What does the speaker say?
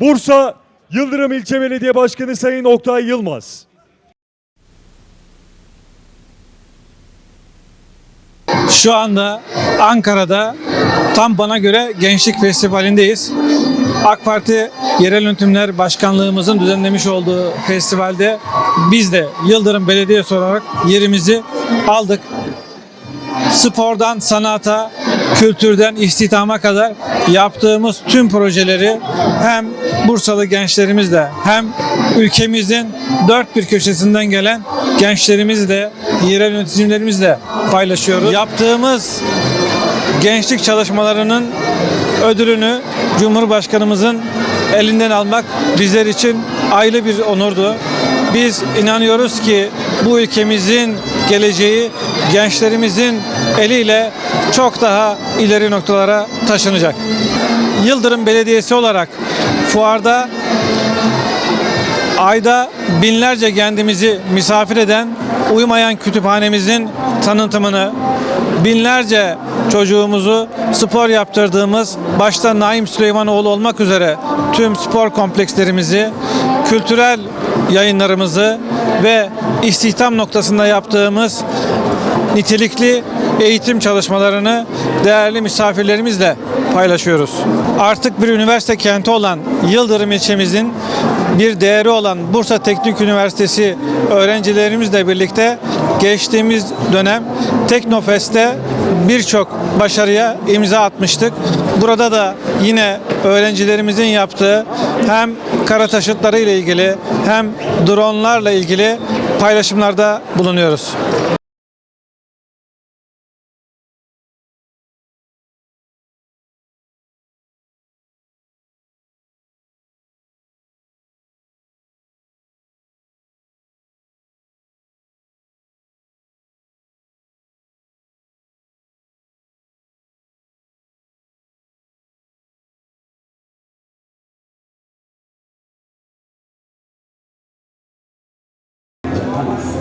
Bursa Yıldırım İlçe Belediye Başkanı Sayın Oktay Yılmaz. Şu anda Ankara'da tam bana göre Gençlik Festivali'ndeyiz. AK Parti Yerel Yönetimler Başkanlığımızın düzenlemiş olduğu festivalde biz de Yıldırım Belediyesi olarak yerimizi aldık. Spordan sanata, kültürden istihdama kadar yaptığımız tüm projeleri hem Bursalı gençlerimizle hem ülkemizin dört bir köşesinden gelen gençlerimizle, yerel yöneticilerimizle paylaşıyoruz. Yaptığımız gençlik çalışmalarının ödülünü Cumhurbaşkanımızın elinden almak bizler için ayrı bir onurdu. Biz inanıyoruz ki bu ülkemizin geleceği gençlerimizin eliyle çok daha ileri noktalara taşınacak. Yıldırım Belediyesi olarak fuarda ayda binlerce kendimizi misafir eden Uyumayan Kütüphanemizin tanıtımını, binlerce çocuğumuzu spor yaptırdığımız başta Naim Süleymanoğlu olmak üzere tüm spor komplekslerimizi, kültürel yayınlarımızı ve istihdam noktasında yaptığımız nitelikli eğitim çalışmalarını değerli misafirlerimizle paylaşıyoruz. Artık bir üniversite kenti olan Yıldırım ilçemizin bir değeri olan Bursa Teknik Üniversitesi öğrencilerimizle birlikte geçtiğimiz dönem Teknofest'te birçok başarıya imza atmıştık. Burada da yine öğrencilerimizin yaptığı hem kara taşıtları ile ilgili hem dronlarla ilgili paylaşımlarda bulunuyoruz. ます。